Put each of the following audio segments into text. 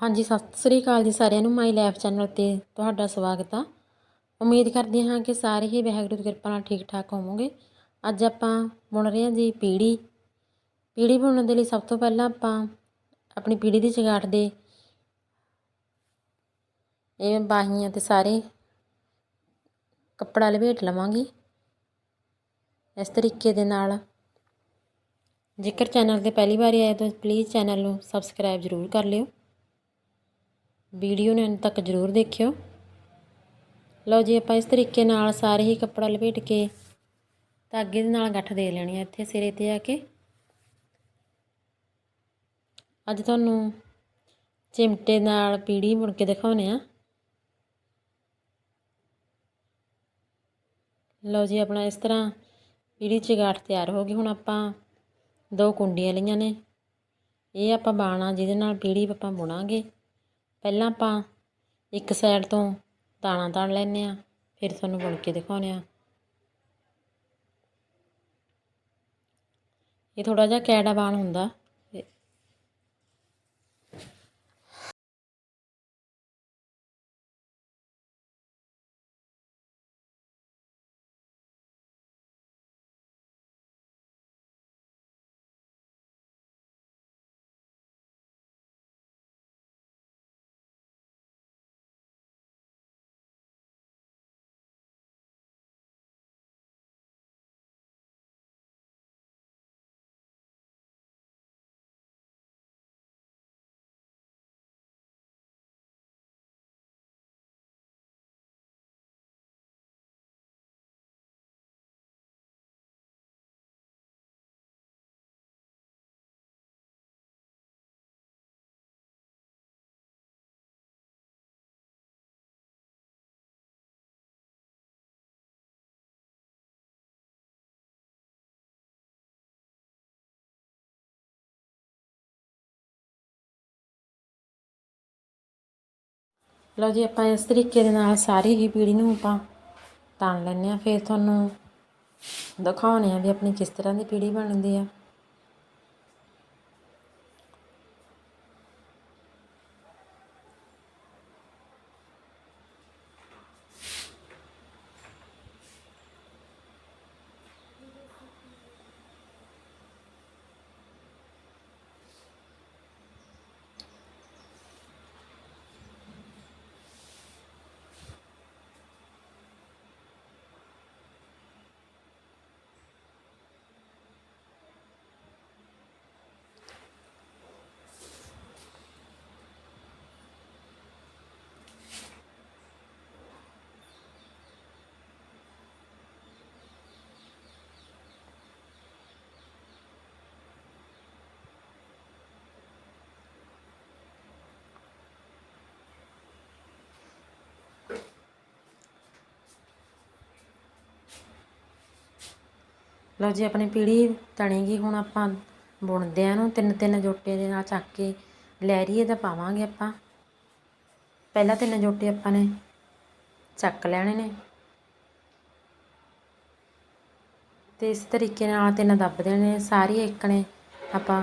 ਹਾਂਜੀ, ਸਤਿ ਸ੍ਰੀ ਅਕਾਲ ਜੀ ਸਾਰਿਆਂ ਨੂੰ ਮਾਈ ਲਾਈਫ ਚੈਨਲ ਤੇ ਤੁਹਾਡਾ ਸਵਾਗਤ ਆ। ਉਮੀਦ ਕਰਦੇ ਹਾਂ ਕਿ ਸਾਰੇ ਹੀ ਵਾਹਿਗੁਰੂ ਦੀ ਕਿਰਪਾ ਨਾਲ ਠੀਕ ਠਾਕ ਹੋਵੋਗੇ। ਅੱਜ ਆਪਾਂ ਬੁਣ ਰਹੇ ਹਾਂ ਜੀ ਪੀੜੀ। ਪੀੜੀ ਬੁਣਨ ਦੇ ਲਈ ਸਭ ਤੋਂ ਪਹਿਲਾਂ ਆਪਾਂ ਆਪਣੀ ਪੀੜੀ ਦੀ ਚਗਾਟ ਦੇ ਇਹ ਬਾਹੀਆਂ ਤੇ ਸਾਰੇ ਕੱਪੜਾ ਲਪੇਟ ਲਵਾਂਗੇ। ਇਸ ਤਰੀਕੇ ਦੇ ਨਾਲ ਜੇਕਰ ਚੈਨਲ ਤੇ ਪਹਿਲੀ ਵਾਰ ਆਏ ਤਾਂ ਪਲੀਜ਼ ਚੈਨਲ ਨੂੰ ਸਬਸਕ੍ਰਾਈਬ ਜ਼ਰੂਰ ਕਰ ਲਿਓ। ਵੀਡੀਓ ਨੂੰ ਅੰਤ ਤੱਕ ਜ਼ਰੂਰ ਦੇਖਿਓ। ਲਓ ਜੀ, ਆਪਾਂ ਇਸ ਤਰੀਕੇ ਨਾਲ ਸਾਰੇ ਹੀ ਕੱਪੜਾ ਲਪੇਟ ਕੇ ਧਾਗੇ ਦੇ ਨਾਲ ਗੱਠ ਦੇ ਲੈਣੀ ਹੈ ਇੱਥੇ ਸਿਰੇ ਤੇ ਆ ਕੇ। ਅੱਜ ਤੁਹਾਨੂੰ ਚਿਮਟੇ ਨਾਲ ਪੀੜੀ ਮੁੜ ਕੇ ਦਿਖਾਉਨੇ ਆ। ਲਓ ਜੀ, ਆਪਣਾ ਇਸ ਤਰ੍ਹਾਂ ਪੀੜੀ ਚ ਗਾਠ ਤਿਆਰ ਹੋ ਗਈ। ਹੁਣ ਆਪਾਂ ਦੋ ਕੁੰਡੀਆਂ ਲਈਆਂ ਨੇ। ਇਹ ਆਪਾਂ ਬਾਣਾ ਜਿਹਦੇ ਨਾਲ ਪੀੜੀ ਆਪਾਂ ਬੁਣਾਂਗੇ। ਪਹਿਲਾਂ ਆਪਾਂ ਇੱਕ ਸਾਈਡ ਤੋਂ ਦਾਣਾ ਤਾਣ ਲੈਂਦੇ ਹਾਂ, ਫਿਰ ਤੁਹਾਨੂੰ ਬੁਣ ਕੇ ਦਿਖਾਉਂਦੇ ਹਾਂ। ਇਹ ਥੋੜ੍ਹਾ ਜਿਹਾ ਕੈੜਾ ਬਾਣ ਹੁੰਦਾ। ਲਓ ਜੀ, ਆਪਾਂ ਇਸ ਤਰੀਕੇ ਦੇ ਨਾਲ ਸਾਰੀ ਹੀ ਪੀੜੀ ਨੂੰ ਆਪਾਂ ਤਣ ਲੈਂਦੇ ਆ ਫਿਰ ਤੁਹਾਨੂੰ ਦਿਖਾਉਣੇ ਆ ਵੀ ਆਪਣੀ ਕਿਸ ਤਰ੍ਹਾਂ ਦੀ ਪੀੜੀ ਬਣਦੀ ਆ। ਲਓ ਜੀ, ਆਪਣੀ ਪੀੜੀ ਤਣੇਗੀ, ਹੁਣ ਆਪਾਂ ਬੁਣਦੇ ਆ ਨੂੰ ਤਿੰਨ ਤਿੰਨ ਜੋਟੇ ਦੇ ਨਾਲ ਚੱਕ ਕੇ ਲਹਿਰੀਏ ਦਾ ਪਾਵਾਂਗੇ ਆਪਾਂ। ਪਹਿਲਾਂ ਤਿੰਨ ਜੋਟੇ ਆਪਾਂ ਨੇ ਚੱਕ ਲੈਣੇ ਨੇ। ਤੇ ਇਸ ਤਰੀਕੇ ਨਾਲ ਤਿੰਨ ਦੱਬ ਦੇਣੇ ਸਾਰੀ ਇੱਕ ਨੇ ਆਪਾਂ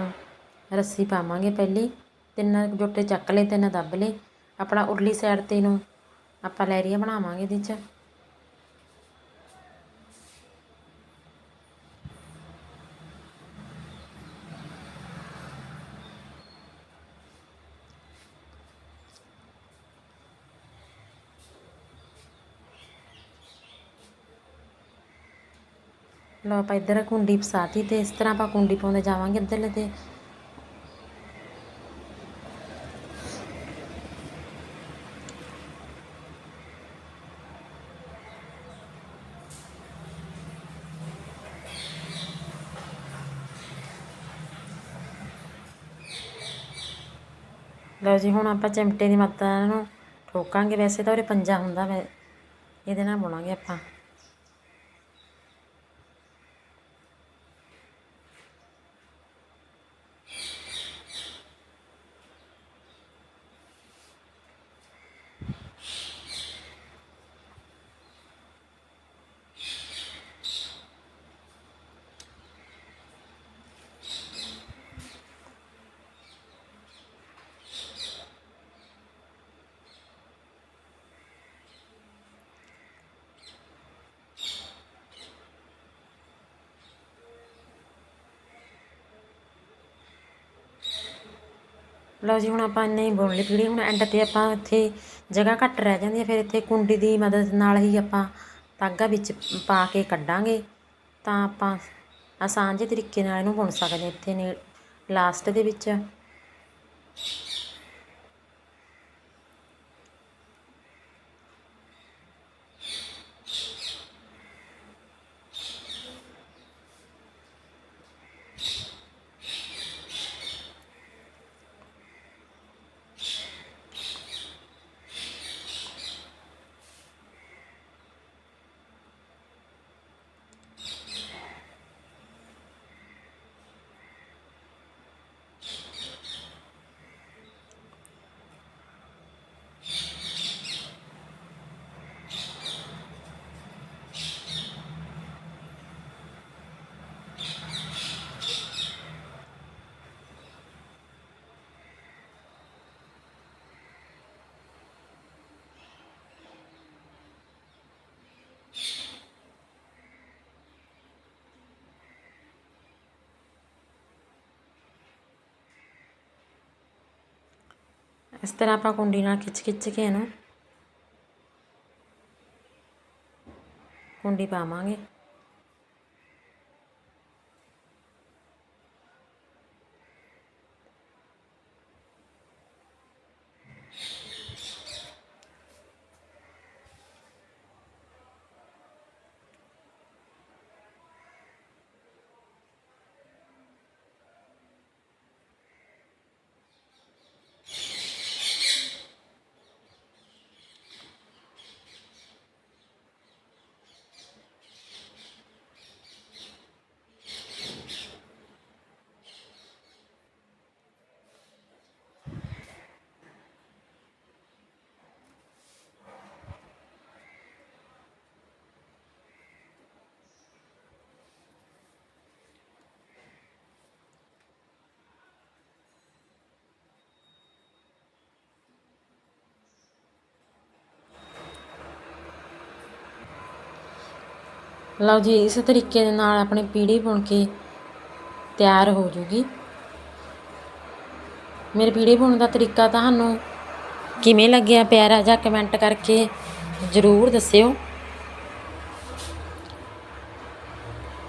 ਰੱਸੀ ਪਾਵਾਂਗੇ ਪਹਿਲੀ। ਤਿੰਨ ਜੋਟੇ ਚੱਕ ਲਏ, ਤਿੰਨ ਦੱਬ ਲਏ। ਆਪਣਾ ਉਰਲੀ ਸਾਈਡ ਤੇ ਨੂੰ ਆਪਾਂ ਲਹਿਰੀਆ ਬਣਾਵਾਂਗੇ ਇਹਦੇ 'ਚ। ਲਓ ਆਪਾਂ ਇੱਧਰ ਕੁੰਡੀ ਫਸਾਤੀ ਤੇ ਇਸ ਤਰ੍ਹਾਂ ਆਪਾਂ ਕੁੰਡੀ ਪਾਉਂਦੇ ਜਾਵਾਂਗੇ ਇੱਧਰਲੇ ਤੇ। ਲਓ ਜੀ, ਹੁਣ ਆਪਾਂ ਚਿਮਟੇ ਦੀ ਮਦਦ ਨਾਲ ਇਹਨੂੰ ਠੋਕਾਂਗੇ, ਵੈਸੇ ਤਾਂ ਉਹਰੇ ਪੰਜਾ ਹੁੰਦਾ ਵੈ, ਇਹਦੇ ਨਾਲ ਬੁਣਾਂਗੇ ਆਪਾਂ। ਲਓ ਜੀ, ਹੁਣ ਆਪਾਂ ਇੰਨੇ ਹੀ ਬੁਣ ਲਈ ਪੀੜੀ ਹੁਣ ਐਂਡ ਤੇ ਆਪਾਂ ਇੱਥੇ ਜਗ੍ਹਾ ਘੱਟ ਰਹਿ ਜਾਂਦੀ ਹੈ ਫਿਰ ਇੱਥੇ ਕੁੰਡੀ ਦੀ ਮਦਦ ਨਾਲ ਹੀ ਆਪਾਂ ਧਾਗਾ ਵਿੱਚ ਪਾ ਕੇ ਕੱਢਾਂਗੇ। ਤਾਂ ਆਪਾਂ ਆਸਾਨ ਜਿਹੇ ਤਰੀਕੇ ਨਾਲ ਇਹਨੂੰ ਬੁਣ ਸਕਦੇ ਇੱਥੇ ਨੇ ਲਾਸਟ ਦੇ ਵਿੱਚ। ਇਸ ਤਰ੍ਹਾਂ ਆਪਾਂ ਕੁੰਡੀ ਨਾਲ ਖਿੱਚ ਖਿੱਚ ਕੇ ਇਹਨੂੰ ਕੁੰਡੀ ਪਾਵਾਂਗੇ। ਲਓ ਜੀ, ਇਸ ਤਰੀਕੇ ਦੇ ਨਾਲ ਆਪਣੀ ਪੀੜੀ ਬੁਣ ਕੇ ਤਿਆਰ ਹੋ ਜੂਗੀ। ਮੇਰੇ ਪੀੜੀ ਬੁਣਨ ਦਾ ਤਰੀਕਾ ਤੁਹਾਨੂੰ ਕਿਵੇਂ ਲੱਗਿਆ ਪਿਆਰਾ ਜਾਂ ਕਮੈਂਟ ਕਰਕੇ ਜ਼ਰੂਰ ਦੱਸਿਓ।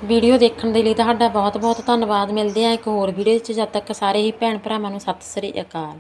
ਵੀਡੀਓ ਦੇਖਣ ਦੇ ਲਈ ਤੁਹਾਡਾ ਬਹੁਤ ਬਹੁਤ ਧੰਨਵਾਦ। ਮਿਲਦੇ ਆ ਇੱਕ ਹੋਰ ਵੀਡੀਓ 'ਚ ਜਦ ਤੱਕ ਸਾਰੇ ਹੀ ਭੈਣ ਭਰਾਵਾਂ ਨੂੰ ਸਤਿ ਸ੍ਰੀ ਅਕਾਲ।